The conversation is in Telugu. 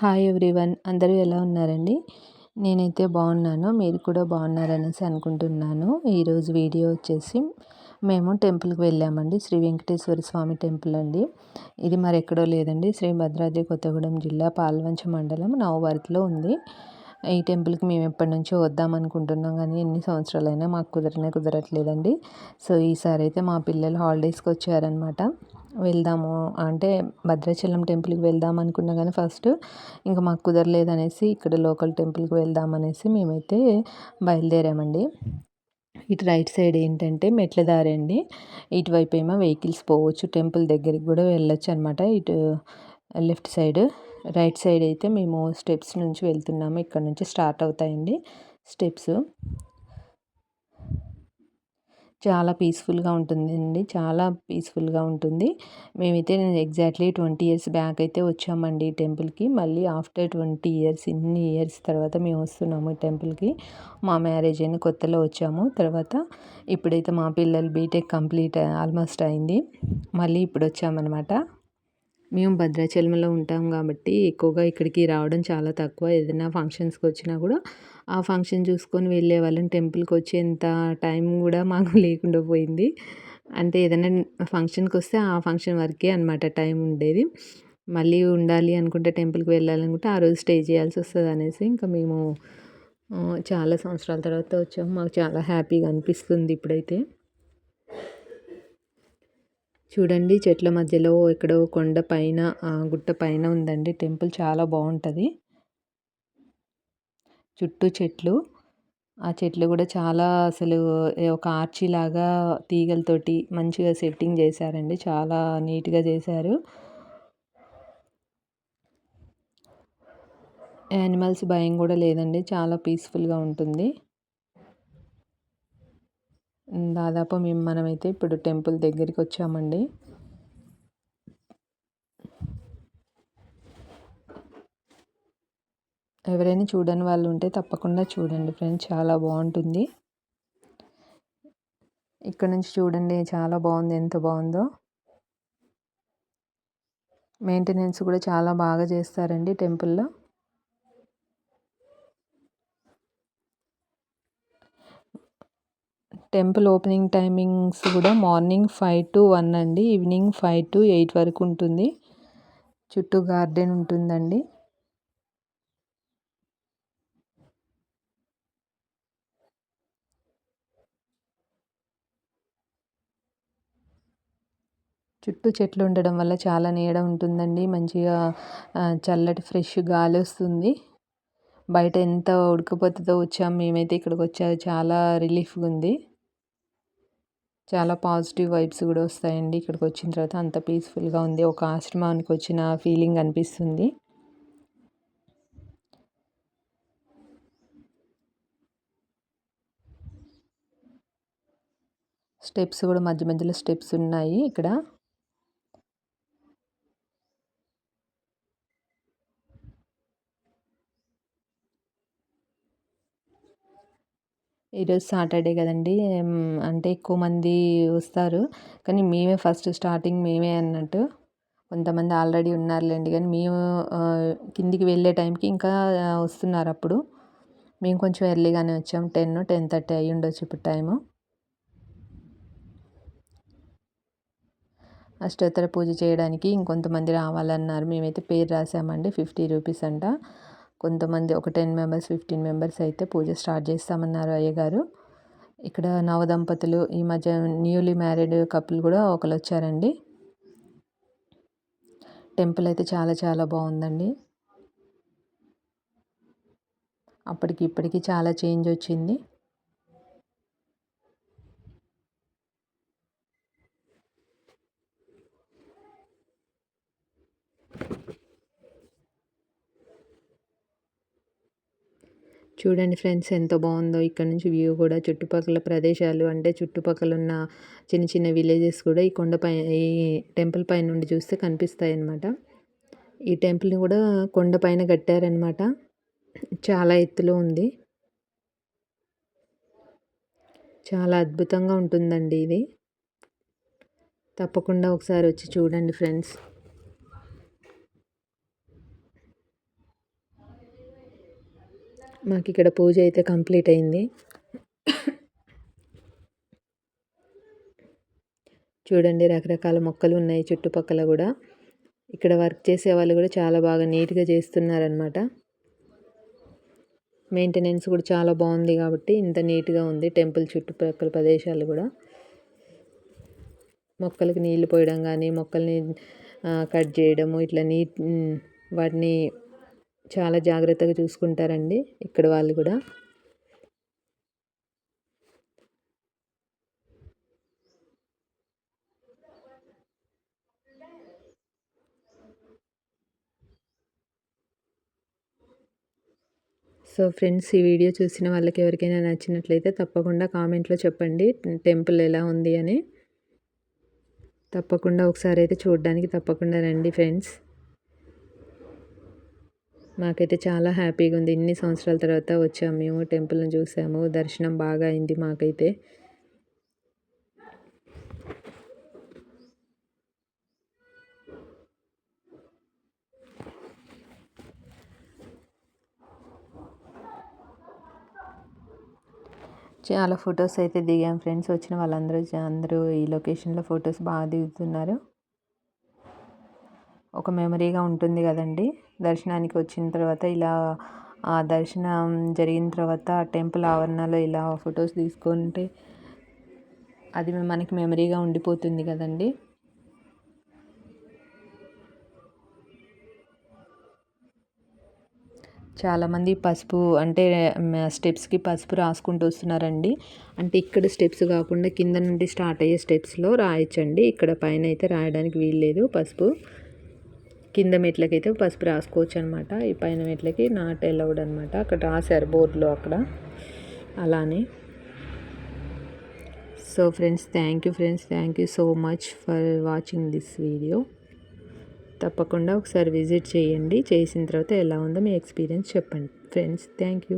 హాయ్ ఎవ్రీవన్ అందరూ ఎలా ఉన్నారండి? నేనైతే బాగున్నాను. మీరు కూడా బాగున్నారనేసి అనుకుంటున్నాను. ఈరోజు వీడియో వచ్చేసి మేము టెంపుల్కి వెళ్ళామండి. శ్రీ వెంకటేశ్వర స్వామి టెంపుల్ అండి. ఇది మరెక్కడో లేదండి. శ్రీ భద్రాద్రి కొత్తగూడెం జిల్లా పాల్వంచ మండలం నవభారత్లో ఉంది. ఈ టెంపుల్కి మేము ఎప్పటి నుంచో వద్దాం అనుకుంటున్నాం కానీ ఎన్ని సంవత్సరాలైనా మాకు కుదరనే కుదరట్లేదండి. సో ఈసారి అయితే మా పిల్లలు హాలిడేస్కి వచ్చారనమాట వెళ్దాము. అంటే భద్రాచలం టెంపుల్కి వెళ్దాం అనుకున్నా కానీ ఫస్ట్ ఇంకా మాకు కుదరలేదు అనేసి ఇక్కడ లోకల్ టెంపుల్కి వెళ్దాం అనేసి మేమైతే బయలుదేరామండి. ఇటు రైట్ సైడ్ ఏంటంటే మెట్ల దారి అండి. ఇటువైపు ఏమో వెహికల్స్ పోవచ్చు. టెంపుల్ దగ్గరికి కూడా వెళ్ళొచ్చు అనమాట ఇటు లెఫ్ట్ సైడ్. రైట్ సైడ్ అయితే మేము స్టెప్స్ నుంచి వెళ్తున్నాము. ఇక్కడ నుంచి స్టార్ట్ అవుతాయండి స్టెప్స్. చాలా పీస్ఫుల్గా ఉంటుందండి. చాలా పీస్ఫుల్గా ఉంటుంది. మేమైతే ఎగ్జాక్ట్లీ ట్వంటీ ఇయర్స్ బ్యాక్ అయితే వచ్చామండి ఈ టెంపుల్కి మళ్ళీ ఆఫ్టర్ ట్వంటీ ఇయర్స్ ఇన్ని ఇయర్స్ తర్వాత మేము వస్తున్నాము ఈ టెంపుల్కి మా మ్యారేజ్ అయిన కొత్తలో వచ్చాము. తర్వాత ఇప్పుడైతే మా పిల్లలు బీటెక్ కంప్లీట్ ఆల్మోస్ట్ అయింది. మళ్ళీ ఇప్పుడు వచ్చామన్నమాట. మేము భద్రాచలంలో ఉంటాం కాబట్టి ఎక్కువగా ఇక్కడికి రావడం చాలా తక్కువ. ఏదైనా ఫంక్షన్స్కి వచ్చినా కూడా ఆ ఫంక్షన్ చూసుకొని వెళ్ళే వాళ్ళం. టెంపుల్కి వచ్చేంత టైం కూడా మాకు లేకుండా పోయింది. అంటే ఏదైనా ఫంక్షన్కి వస్తే ఆ ఫంక్షన్ వరకే అనమాట టైం ఉండేది. మళ్ళీ ఉండాలి అనుకుంటే టెంపుల్కి వెళ్ళాలనుకుంటే ఆ రోజు స్టే చేయాల్సి వస్తుంది అనేసి ఇంకా మేము చాలా సంవత్సరాల తర్వాత వచ్చాము. మాకు చాలా హ్యాపీగా అనిపిస్తుంది ఇప్పుడైతే. చూడండి చెట్ల మధ్యలో ఎక్కడో కొండ పైన గుట్ట పైన ఉందండి. టెంపుల్ చాలా బాగుంటుంది. చుట్టూ చెట్లు. ఆ చెట్లు కూడా చాలా అసలు ఒక ఆర్చి లాగా తీగలతోటి మంచిగా సెట్టింగ్ చేశారండి. చాలా నీట్గా చేశారు. యానిమల్స్ భయం కూడా లేదండి. చాలా పీస్ఫుల్గా ఉంటుంది. దాదాపు మేము మనమైతే ఇప్పుడు టెంపుల్ దగ్గరికి వచ్చామండి. ఎవరైనా చూడని వాళ్ళు ఉంటే తప్పకుండా చూడండి ఫ్రెండ్స్ చాలా బాగుంటుంది. ఇక్కడ నుంచి చూడండి చాలా బాగుంది ఎంత బాగుందో. మెయింటెనెన్స్ కూడా చాలా బాగా చేస్తారండి టెంపుల్లో. టెంపుల్ ఓపెనింగ్ టైమింగ్స్ కూడా మార్నింగ్ ఫైవ్ టు వన్ అండి. ఈవినింగ్ ఫైవ్ టు ఎయిట్ వరకు ఉంటుంది. చుట్టూ గార్డెన్ ఉంటుందండి. చుట్టూ చెట్లు ఉండడం వల్ల చాలా నీడ ఉంటుందండి. మంచిగా చల్లటి ఫ్రెష్ గాలి వస్తుంది. బయట ఎంత ఉడకపోతతో వచ్చాము మేమైతే ఇక్కడికి వచ్చాక చాలా రిలీఫ్గా ఉంది. చాలా పాజిటివ్ వైబ్స్ కూడా వస్తాయండి. ఇక్కడికి వచ్చిన తర్వాత అంత పీస్ఫుల్గా ఉంది. ఒక ఆశ్రమానికి వచ్చిన ఫీలింగ్ అనిపిస్తుంది. స్టెప్స్ కూడా మధ్య మధ్యలో స్టెప్స్ ఉన్నాయి ఇక్కడ. ఈరోజు సాటర్డే కదండి. అంటే ఎక్కువ మంది వస్తారు. కానీ మేమే ఫస్ట్ స్టార్టింగ్ మేమే అన్నట్టు. కొంతమంది ఆల్రెడీ ఉన్నారులేండి. కానీ మేము కిందికి వెళ్ళే టైంకి ఇంకా వస్తున్నారు అప్పుడు. మేము కొంచెం ఎర్లీగానే వచ్చాం. టెన్ టెన్ థర్టీ అయ్యి ఉండొచ్చు ఇప్పుడు టైము. అష్టోత్తర పూజ చేయడానికి ఇంకొంతమంది రావాలన్నారు. మేమైతే పేరు రాసామండి. ఫిఫ్టీ రూపీస్ అంట. కొంతమంది ఒక టెన్ మెంబర్స్ ఫిఫ్టీన్ మెంబర్స్ అయితే పూజ స్టార్ట్ చేస్తామన్నారు అయ్యగారు. ఇక్కడ నవదంపతులు ఈ మధ్య న్యూలీ మ్యారీడ్ కపుల్ కూడా ఒకరు వచ్చారండి టెంపుల్ అయితే చాలా చాలా బాగుందండి. అప్పటికి ఇప్పటికి చాలా చేంజ్ వచ్చింది. చూడండి ఫ్రెండ్స్ ఎంత బాగుందో. ఇక్కడ నుంచి వ్యూ కూడా చుట్టుపక్కల ప్రదేశాలు అంటే చుట్టుపక్కల ఉన్న చిన్న చిన్న విలేజెస్ కూడా ఈ కొండపై ఈ టెంపుల్ పై నుండి చూస్తే కనిపిస్తాయి అన్నమాట ఈ టెంపుల్ని కూడా కొండపైన కట్టారనమాట చాలా ఎత్తులో ఉంది. చాలా అద్భుతంగా ఉంటుందండి ఇది. తప్పకుండా ఒకసారి వచ్చి చూడండి ఫ్రెండ్స్. మాకు ఇక్కడ పూజ అయితే కంప్లీట్ అయింది చూడండి రకరకాల మొక్కలు ఉన్నాయి చుట్టుపక్కల కూడా. ఇక్కడ వర్క్ చేసే వాళ్ళు కూడా చాలా బాగా నీట్గా చేస్తున్నారనమాట మెయింటెనెన్స్ కూడా చాలా బాగుంది కాబట్టి ఇంత నీట్గా ఉంది టెంపుల్ చుట్టుపక్కల ప్రదేశాలు కూడా. మొక్కలకు నీళ్ళు పోయడం కానీ మొక్కల్ని కట్ చేయడము ఇట్లా నీట్ వాటిని చాలా జాగ్రత్తగా చూసుకుంటారండి ఇక్కడ వాళ్ళు కూడా. సో ఫ్రెండ్స్ ఈ వీడియో చూసిన వాళ్ళకి ఎవరికైనా నచ్చినట్లయితే తప్పకుండా కామెంట్లో చెప్పండి. టెంపుల్ ఎలా ఉంది అని తప్పకుండా ఒకసారి అయితే చూడడానికి తప్పకుండా రండి ఫ్రెండ్స్. మాకైతే చాలా హ్యాపీగా ఉంది. ఇన్ని సంవత్సరాల తర్వాత వచ్చాము మేము టెంపుల్ని చూసాము దర్శనం బాగా అయింది మాకైతే. చాలా ఫొటోస్ అయితే దిగాం ఫ్రెండ్స్. వచ్చిన వాళ్ళందరూ అందరూ ఈ లొకేషన్లో ఫొటోస్ బాగా దిగుతున్నారు. ఒక మెమరీగా ఉంటుంది కదండి. దర్శనానికి వచ్చిన తర్వాత ఇలా ఆ దర్శనం జరిగిన తర్వాత టెంపుల్ ఆవరణలో ఇలా ఫొటోస్ తీసుకుంటే అది మనకి మెమరీగా ఉండిపోతుంది కదండి. చాలామంది పసుపు అంటే స్టెప్స్కి పసుపు రాసుకుంటూ వస్తున్నారండి. అంటే ఇక్కడ స్టెప్స్ కాకుండా కింద నుండి స్టార్ట్ అయ్యే స్టెప్స్లో రాయొచ్చండి. ఇక్కడ పైన అయితే రాయడానికి వీల్లేదు పసుపు. కింద మెట్లకైతే పసుపు రాసుకోవచ్చు అనమాట ఈ పైన మెట్లకి నాట్ అలౌడ్ అనమాట. అక్కడ రాశారు బోర్డులో అక్కడ. అలానే. So friends thank you friends thank you so much for watching this video తప్పకుండా ఒకసారి విజిట్ చేయండి. చేసిన తర్వాత ఎలా ఉందో మీ ఎక్స్పీరియన్స్ చెప్పండి. Friends thank you